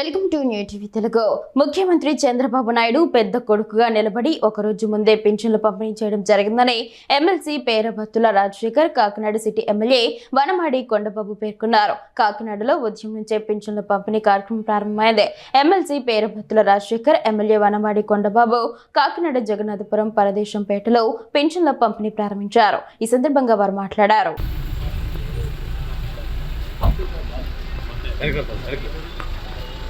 Welcome to new TV Telugu ముఖ్యమంత్రి చంద్రబాబు నాయుడు పెద్ద కొడుకుగా నిలబడి ఒక రోజు ముందే పింఛన్లు పంపిణీ చేయడం జరిగిందని MLC Perabathula Rajasekhar Kakinada city MLA Vanamadi Kondababu పేర్కొన్నారు కాకినాడలో ఉదయం నుంచే పింఛన్ల పంపిణీ కార్యక్రమం ప్రారంభమైంది ఎమ్మెల్సీ పేరబత్తుల రాజశేఖర్ ఎమ్మెల్యే వనమాడి కొండబాబు కాకినాడ జగన్నాథపురం పరదేశంపేటలో పింఛన్ల పంపిణీ ప్రారంభించారు ఈ సందర్భంగా వారు మాట్లాడారు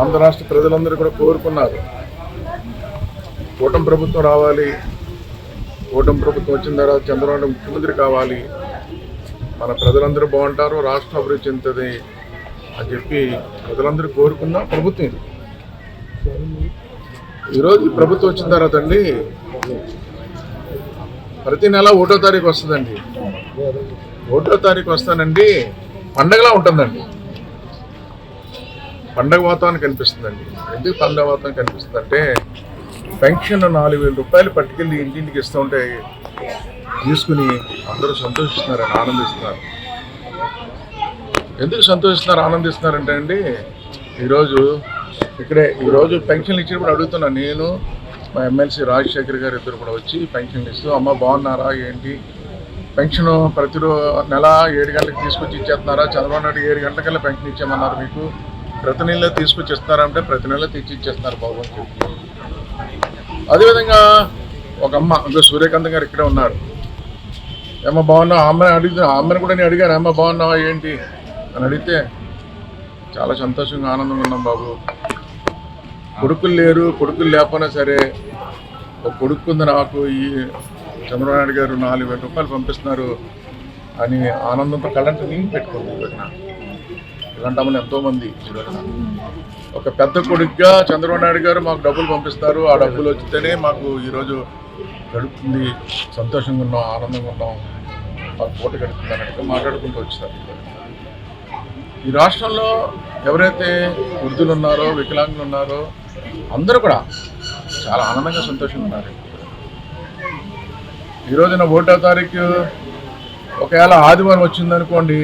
ఆంధ్ర రాష్ట్ర ప్రజలందరూ కూడా కోరుకున్నారు. కూటమి ప్రభుత్వం రావాలి. కూటమి ప్రభుత్వం వచ్చిన తర్వాత చంద్రబాబు ముఖ్యమంత్రి కావాలి. మన ప్రజలందరూ బాగుంటారు రాష్ట్రం అభివృద్ధి చెందుతుంది అని చెప్పి ప్రజలందరూ కోరుకున్న ప్రభుత్వం ఇది. ఈరోజు ఈ ప్రభుత్వం వచ్చిన తర్వాత అండి ప్రతి నెల ఒకటో తారీఖు వస్తుందండి. ఒకటో తారీఖు వస్తానండి పండగలా ఉంటుందండి. పండగ వాతావరణం కనిపిస్తుందండి. ఎందుకు పండగ వాతావరణం కనిపిస్తుంది అంటే పెన్షన్ నాలుగు వేల రూపాయలు పట్టుకెళ్ళి ఇంటింటికి ఇస్తుంటే తీసుకుని అందరూ సంతోషిస్తున్నారు ఆనందిస్తున్నారు. ఎందుకు సంతోషిస్తున్నారు ఆనందిస్తున్నారంటే అండి ఈరోజు ఇక్కడే ఈరోజు పెన్షన్లు ఇచ్చినప్పుడు అడుగుతున్నాను నేను మా ఎమ్మెల్సీ రాజశేఖర్ గారు ఇద్దరు కూడా వచ్చి పెన్షన్లు ఇస్తూ అమ్మ బాగున్నారా ఏంటి? పెన్షన్ ప్రతి నెల ఏడు గంటలకు తీసుకొచ్చి ఇచ్చేస్తున్నారా? చంద్రబాబు నాయుడు ఏడు గంటలకల్లా పెన్షన్ ఇచ్చామన్నారు మీకు. ప్రతి నెల తీసుకొచ్చి ప్రతి నెల తెచ్చిచ్చేస్తున్నారు బాబు అని చెప్పి. అదేవిధంగా ఒక అమ్మ ఇంకా సూర్యకాంత్ గారు ఇక్కడే ఉన్నారు. ఏమ్మ బాగున్నావు? అమ్మని అడిగితే అమ్మని కూడా నేను అడిగాను. అమ్మ బాగున్నావా ఏంటి? అని అడిగితే చాలా సంతోషంగా ఆనందంగా ఉన్నాం బాబు. కొడుకులు లేరు కొడుకులు లేకపోయినా సరే ఒక కొడుకు ఉంది నాకు. ఈ చంద్రబాబు నాయుడు గారు నాలుగు వేల రూపాయలు పంపిస్తున్నారు అని ఆనందంతో కళ్ళంటే నీళ్ళు పెట్టుకుంది ఈ ఎంతోమంది ఒక పెద్ద కొడుకుగా చంద్రబాబు నాయుడు గారు మాకు డబ్బులు పంపిస్తారు. ఆ డబ్బులు వచ్చితేనే మాకు ఈరోజు గడుపుతుంది. సంతోషంగా ఉన్నాం ఆనందంగా ఉన్నాం. మాకు పూట గడుపుతుంది అన్నట్టుగా మాట్లాడుకుంటూ వచ్చారు. ఈ రాష్ట్రంలో ఎవరైతే వృద్ధులు ఉన్నారో వికలాంగులు ఉన్నారో అందరూ కూడా చాలా ఆనందంగా సంతోషంగా ఉన్నారు. ఈ రోజున ఒకటో తారీఖు ఒకవేళ ఆదివారం వచ్చిందనుకోండి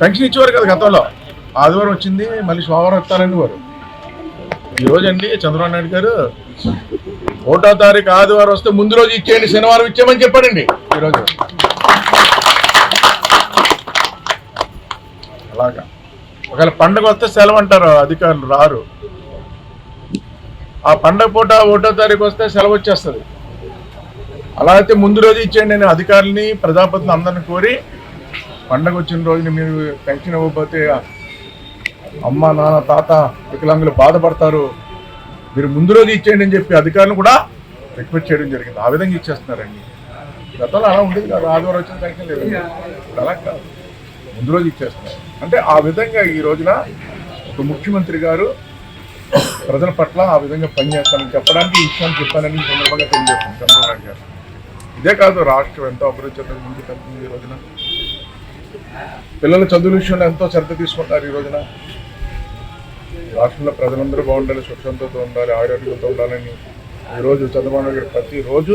పెన్షన్ ఇచ్చేవారు కదా గతంలో. ఆదివారం వచ్చింది మళ్ళీ సోమవారం వస్తారండి వారు. ఈరోజు అండి చంద్రబాబు నాయుడు గారు ఒకటో తారీఖు ఆదివారం వస్తే ముందు రోజు ఇచ్చేయండి శనివారం ఇచ్చేయమని చెప్పాడండి ఈరోజు అలాగా. ఒకవేళ పండగ వస్తే సెలవు అంటారు అధికారులు రారు. ఆ పండగ పూట ఒకటో తారీఖు వస్తే సెలవు వచ్చేస్తుంది. అలా అయితే ముందు రోజు ఇచ్చేయండి నేను అధికారులని ప్రజాపతిని అందరిని కోరి పండగ వచ్చిన రోజున మీరు పెన్షన్ ఇవ్వకపోతే అమ్మ నాన్న తాత వికలాంగులు బాధపడతారు. మీరు ముందు రోజు ఇచ్చేయండి అని చెప్పి అధికారులు కూడా రిక్వెస్ట్ చేయడం జరిగింది. ఆ విధంగా ఇచ్చేస్తున్నారండి. గతంలో అలా ఉండేది కాదు. ఆదివారం వచ్చిన సంఖ్య లేదు. అలా కాదు. ముందు రోజు ఇచ్చేస్తున్నారు. అంటే ఆ విధంగా ఈ రోజున ఒక ముఖ్యమంత్రి గారు ప్రజల పట్ల ఆ విధంగా పనిచేస్తానని చెప్పడానికి ఈ విషయాన్ని చెప్పానని సందర్భంగా తెలియజేస్తాను చంద్రబాబు నాయుడు గారు. ఇదే కాదు రాష్ట్రం ఎంతో అభివృద్ధి చెందడం ముందుకు వెళ్తుంది ఈ రోజున. పిల్లల చదువుల విషయంలో ఎంతో శ్రద్ధ తీసుకుంటారు ఈ రోజున. రాష్ట్రంలో ప్రజలందరూ బాగుండాలి సుఖంతో ఉండాలి ఆరోగ్యంతో ఉండాలని ఈరోజు చంద్రబాబు నాయుడు గారు ప్రతిరోజు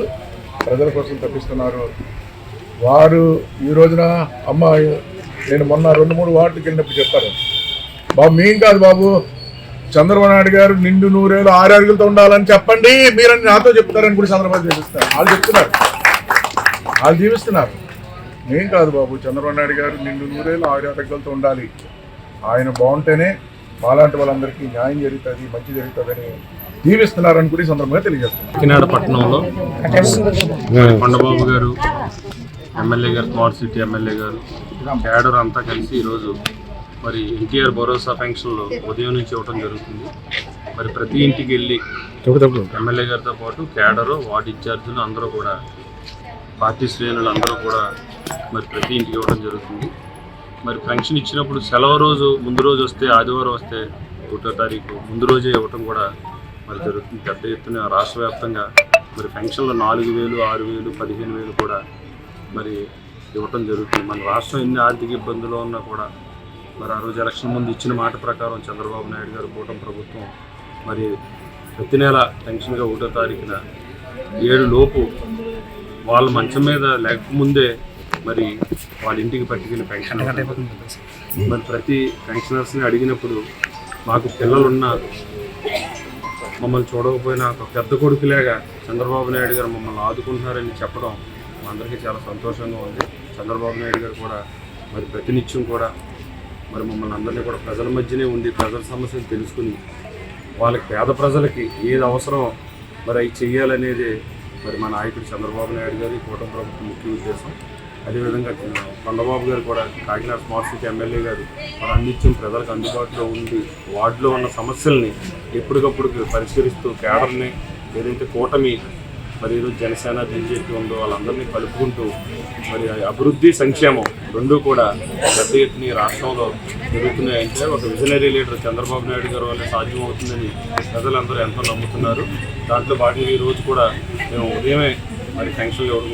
ప్రజల కోసం తప్పిస్తున్నారు. వారు ఈ రోజున అమ్మ నేను మొన్న రెండు మూడు వార్డుకి వెళ్ళినప్పుడు చెప్పారు. బాబు మేం కాదు బాబు. చంద్రబాబు నాయుడు గారు నిండు నూరేళ్ళు ఆరోగ్యంతో ఉండాలని చెప్పండి. మీరని నాతో చెప్తారని కూడా చంద్రబాబు చేపిస్తారు వాళ్ళు చెప్తున్నారు. వాళ్ళు జీవిస్తున్నారు. మేం కాదు బాబు. చంద్రబాబు నాయుడు గారు నిండు నూరేళ్ళు ఆరోగ్యంతో ఉండాలి. ఆయన బాగుంటేనే మాలాంటి వాళ్ళందరికీ న్యాయం జరుగుతుంది మంచి జరుగుతుందని దీవిస్తున్నారని కూడా ఈ సందర్భంగా తెలియజేస్తున్నారు కాకినాడ పట్టణంలో Kondababu garu MLA garu smart city MLA garu cadre అంతా కలిసి ఈరోజు మరి ఎన్టీఆర్ భరోసా పెన్షన్లు ఉదయం నుంచి ఇవ్వడం జరుగుతుంది. మరి ప్రతి ఇంటికి వెళ్ళి ఎమ్మెల్యే గారితో పాటు క్యాడరు వార్డు ఇన్ఛార్జీలు అందరూ కూడా పార్టీ శ్రేణులు అందరూ కూడా మరి ప్రతి ఇంటికి ఇవ్వడం జరుగుతుంది. మరి పెన్షన్ ఇచ్చినప్పుడు సెలవు రోజు ముందు రోజు వస్తే ఆదివారం వస్తే ఒకటో తారీఖు ముందు రోజే ఇవ్వటం కూడా మరి జరుగుతుంది. పెద్ద ఎత్తున రాష్ట్ర వ్యాప్తంగా మరి పెన్షన్లు నాలుగు వేలు ఆరు వేలు పదిహేను వేలు కూడా మరి ఇవ్వటం జరుగుతుంది. మన రాష్ట్రం ఎన్ని ఆర్థిక ఇబ్బందులు ఉన్నా కూడా మరి ఆ రోజు ఎలక్షన్ ముందు ఇచ్చిన మాట ప్రకారం చంద్రబాబు నాయుడు గారు కూటమి ప్రభుత్వం మరి ప్రతి నెల పెన్షన్గా ఒకటో తారీఖున ఏడు లోపు వాళ్ళ మంచం మీద లేకముందే మరి వాళ్ళ ఇంటికి పట్టుకెళ్ళి పెన్షన్ మరి ప్రతి పెన్షనర్స్ని అడిగినప్పుడు మాకు పిల్లలున్న మమ్మల్ని చూడకపోయినా ఒక పెద్ద కొడుకులాగా చంద్రబాబు నాయుడు గారు మమ్మల్ని ఆదుకుంటున్నారని చెప్పడం మా అందరికీ చాలా సంతోషంగా ఉంది. చంద్రబాబు నాయుడు గారు కూడా మరి ప్రతినిత్యం కూడా మరి మమ్మల్ని అందరినీ కూడా ప్రజల మధ్యనే ఉండి ప్రజల సమస్యలు తెలుసుకుని వాళ్ళకి పేద ప్రజలకి ఏది అవసరం మరి అవి చెయ్యాలనేది మరి మా నాయకుడు చంద్రబాబు నాయుడు గారి కూటమి ప్రభుత్వం ముఖ్య ఉద్దేశం. అదేవిధంగా కొండబాబు గారు కూడా కాకినాడ స్మార్ట్ సిటీ ఎమ్మెల్యే గారు మరి అందించిన ప్రజలకు అందుబాటులో ఉండి వార్డులో ఉన్న సమస్యల్ని ఎప్పటికప్పుడు పరిష్కరిస్తూ కేడర్ని ఏదైతే కూటమి మరి ఏదో జనసేన బీజేపీ ఉందో వాళ్ళందరినీ కలుపుకుంటూ మరి అభివృద్ధి సంక్షేమం రెండూ కూడా పెద్ద ఎత్తున రాష్ట్రంలో జరుగుతున్నాయంటే ఒక విజనరీ లీడర్ చంద్రబాబు నాయుడు గారు వల్ల సాధ్యమవుతుందని ప్రజలందరూ ఎంతో నమ్ముతున్నారు. దాంట్లో భాగంగా ఈరోజు కూడా మేము ఉదయమే మరి పెన్షన్లు ఇవ్వడం